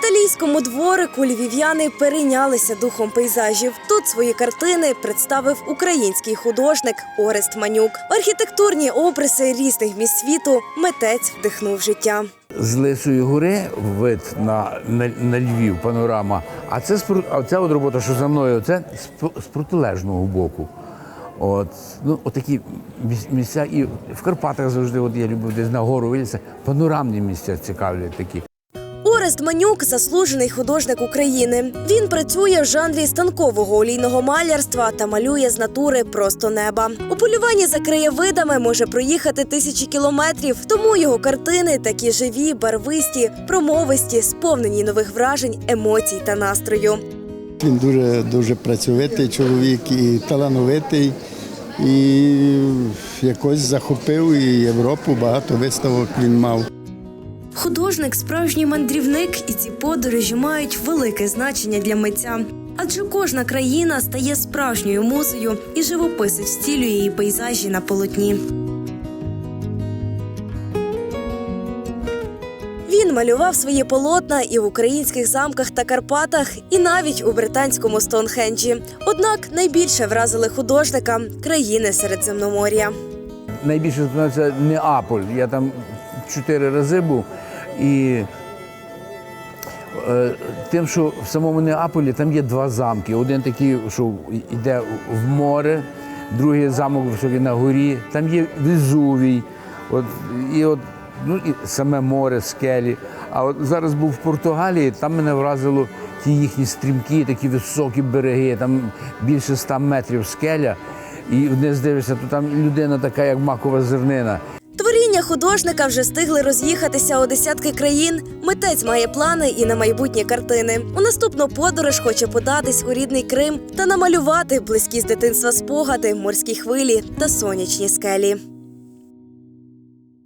італійському дворику львів'яни перейнялися духом пейзажів. Тут свої картини представив український художник Орест Манюк. Архітектурні обриси різних місць світу митець вдихнув життя. З Лисої гори вид на, на, на Львів, панорама. А це а ця от робота, що за мною, це з, протилежного боку. От, ну, отакі місця. І в Карпатах завжди, от я люблю десь на гору вилізти, панорамні місця цікавлять такі. Орест Манюк заслужений художник України. Він працює в жанрі станкового олійного малярства та малює з натури просто неба. У полюванні за краєвидами може проїхати тисячі кілометрів, тому його картини такі живі, барвисті, промовисті, сповнені нових вражень, емоцій та настрою. Він дуже дуже працьовитий чоловік і талановитий, і якось захопив і Європу, багато виставок він мав. Художник справжній мандрівник, і ці подорожі мають велике значення для митця. Адже кожна країна стає справжньою музею, і живописець втілює її пейзажі на полотні. Він малював свої полотна і в українських замках та Карпатах, і навіть у британському Стоунхенджі. Однак найбільше вразили художника країни Середземномор'я. Найбільше запам'ятався Неаполь. Я там чотири рази був. І е, тим, що в самому Неаполі там є два замки. Один такий, що йде в море, другий замок високий на горі, там є Везувій. От, і от, ну, і саме море, скелі. А от зараз був в Португалії, там мене вразило ті їхні стрімкі, такі високі береги, там більше ста метрів скеля. І вниз дивишся, то там людина така, як макова зернина. Творіння художника вже встигли роз'їхатися у десятки країн. Митець має плани і на майбутні картини. У наступну подорож хоче податись у рідний Крим та намалювати близькі з дитинства спогади, морські хвилі та сонячні скелі.